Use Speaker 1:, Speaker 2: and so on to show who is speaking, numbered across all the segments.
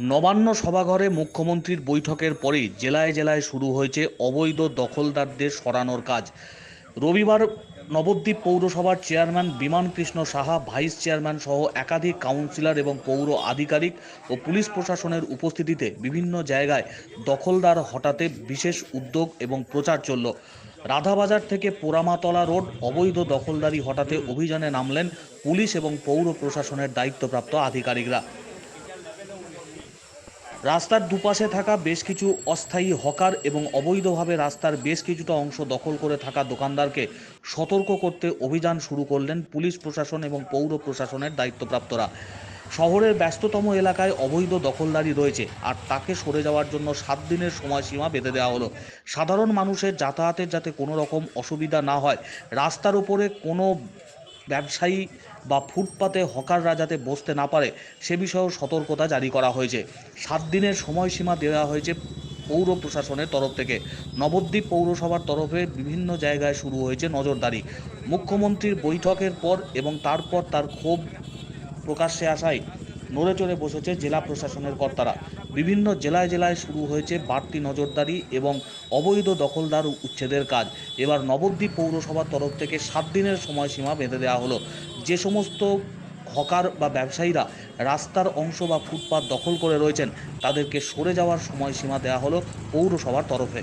Speaker 1: নবান্ন সভাঘরে মুখ্যমন্ত্রীর বৈঠকের পরেই জেলায় জেলায় শুরু হয়েছে অবৈধ দখলদারদের সরানোর কাজ। রবিবার নবদ্বীপ পৌরসভার চেয়ারম্যান বিমান কৃষ্ণ সাহা, ভাইস চেয়ারম্যান সহ একাধিক কাউন্সিলর এবং পৌর আধিকারিক ও পুলিশ প্রশাসনের উপস্থিতিতে বিভিন্ন জায়গায় দখলদার হটাতে বিশেষ উদ্যোগ এবং প্রচার চলল। রাধাবাজার থেকে পোড়ামাতলা রোড অবৈধ দখলদারি হটাতে অভিযানে নামলেন পুলিশ এবং পৌর প্রশাসনের দায়িত্বপ্রাপ্ত আধিকারিকরা। রাস্তার দুপাশে থাকা বেশ কিছু অস্থায়ী হকার এবং অবৈধভাবে রাস্তার বেশ কিছুটা অংশ দখল করে থাকা দোকানদারকে সতর্ক করতে অভিযান শুরু করলেন পুলিশ প্রশাসন এবং পৌর প্রশাসনের দায়িত্বপ্রাপ্তরা। শহরের ব্যস্ততম এলাকায় অবৈধ দখলদারি রয়েছে আর তাকে সরে যাওয়ার জন্য সাত দিনের সময়সীমা বেঁধে দেওয়া হলো। সাধারণ মানুষের যাতায়াতের যাতে কোনো রকম অসুবিধা না হয়, রাস্তার উপরে কোনো ব্যবসায়ী বা ফুটপাতে হকাররা যাতে বসতে না পারে, সে বিষয়েও সতর্কতা জারি করা হয়েছে। সাত দিনের সময়সীমা দেওয়া হয়েছে পৌর প্রশাসনের তরফ থেকে। নবদ্বীপ পৌরসভার তরফে বিভিন্ন জায়গায় শুরু হয়েছে নজরদারি। মুখ্যমন্ত্রীর বৈঠকের পর এবং তারপর তার ক্ষোভ প্রকাশ্যে আসায় নড়ে চড়ে বসেছে জেলা প্রশাসনের কর্তারা। বিভিন্ন জেলায় জেলায় শুরু হয়েছে বাড়তি নজরদারি এবং অবৈধ দখলদার উচ্ছেদের কাজ। এবার নবদ্বীপ পৌরসভার তরফ থেকে সাত দিনের সময়সীমা বেঁধে দেওয়া হলো। যে সমস্ত হকার বা ব্যবসায়ীরা রাস্তার অংশ বা ফুটপাত দখল করে রয়েছেন, তাদেরকে সরে যাওয়ার সময়সীমা দেওয়া হলো পৌরসভার তরফে।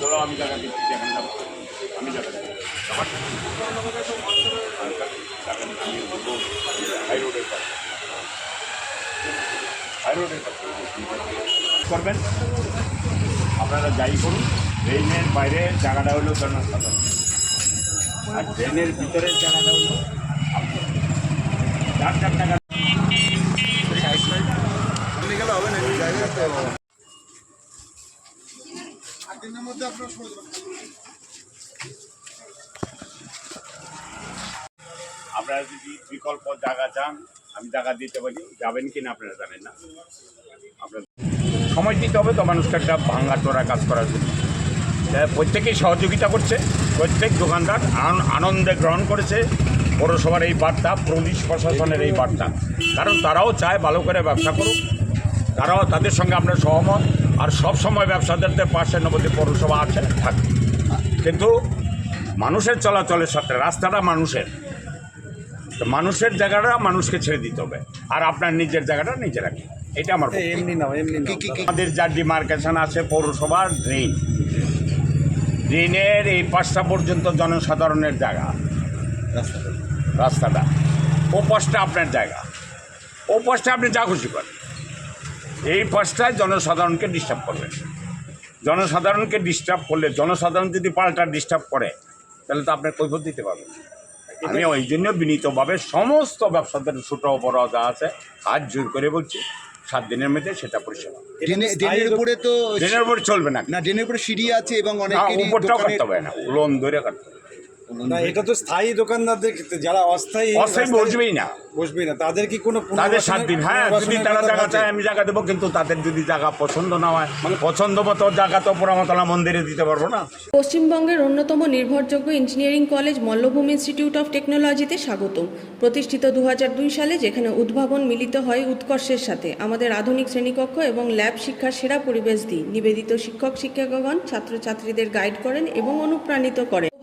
Speaker 2: চলো আমি জায়গা দিচ্ছি আমি জায়গা দিচ্ছি। হাই হাই করবেন? আপনারা যাই করুন ট্রেনের বাইরে জায়গাটা হলো জনসাধারণ। আর ট্রেনের ভিতরের জায়গাটা হলো টাকা আপনারা যদি বিকল্প জায়গা চান, আমি জায়গা দিতে পারি। যাবেন কি না আপনারা জানেন না। সময় দিতে হবে তো মানুষকে একটা ভাঙ্গা চোরা কাজ করার জন্য। প্রত্যেকেই সহযোগিতা করছে। প্রত্যেক দোকানদার আনন্দে গ্রহণ করেছে। পৌরসভার এই বার্তা, পুলিশ প্রশাসনের এই বার্তা। কারণ তারাও চায় ভালো করে ব্যবসা করুক। তারাও তাদের সঙ্গে আমরা সহমত। আর সব সময় ব্যবসাদারদের পাশে নবদ্বীপ পৌরসভা আছে, থাকে। কিন্তু মানুষের চলাচলের সাথে, রাস্তাটা মানুষের। তো মানুষের জায়গাটা মানুষকে ছেড়ে দিতে হবে। আর আপনার নিজের জায়গাটা নিজে রাখি। এটা আমার
Speaker 3: এমনি না এমনি
Speaker 2: আমাদের যা ডিমার্কেশন আছে পৌরসভার ড্রেন ড্রেনের এই পাঁচটা পর্যন্ত জনসাধারণের জায়গা। রাস্তাটা। ও পাশটা আপনার জায়গা। ও পাশটা আপনি যা খুশি করেন। এই পাশটায় জনসাধারণকে ডিস্টার্ব করবেন। জনসাধারণকে ডিস্টার্ব করলে জনসাধারণ যদি পাল্টা ডিস্টার্ব করে তাহলে তো আপনার কৈফত দিতে পারবেন। আমি ওই জন্য বিনীতভাবে সমস্ত ব্যবসাদের ছোট বড় যা আছে হাত জোর করে বলছি সাত দিনের মধ্যে সেটা পরিষেবা।
Speaker 3: ড্রেনের উপরে তো
Speaker 2: উপরে চলবে না।
Speaker 3: না ড্রেনের উপরে সিঁড়ি আছে এবং অনেক
Speaker 2: উপরটাও কাটতে হবে না লোন ধরে কাটতে হবে।
Speaker 4: না এটা তো স্থায়ী দোকানদারদের ক্ষেত্রে যারা অস্থায়ী
Speaker 2: অস্থায়ী বসবেই না।
Speaker 4: বসবেই না। তাদের কি কোনো
Speaker 2: তাদের সাত দিন। হ্যাঁ যদি তারা জায়গা চায় আমি জায়গা দেবো কিন্তু তাদের যদি জায়গা পছন্দ না হয় মানে পছন্দ মতো জায়গা তো পোড়ামতলা মন্দিরে দিতে পারব না।
Speaker 5: পশ্চিমবঙ্গের অন্যতম নির্ভরযোগ্য engineering college Mallabhum institute of টেকনোলজিতে স্বাগতম। প্রতিষ্ঠিত দু হাজার দুই সালে যেখানে উদ্ভাবন মিলিত হয় উৎকর্ষের সাথে আমাদের আধুনিক শ্রেণীকক্ষ এবং ল্যাব শিক্ষার সেরা পরিবেশ দিই। নিবেদিত শিক্ষক শিক্ষকগণ ছাত্রছাত্রীদের গাইড করেন এবং অনুপ্রাণিত করেন।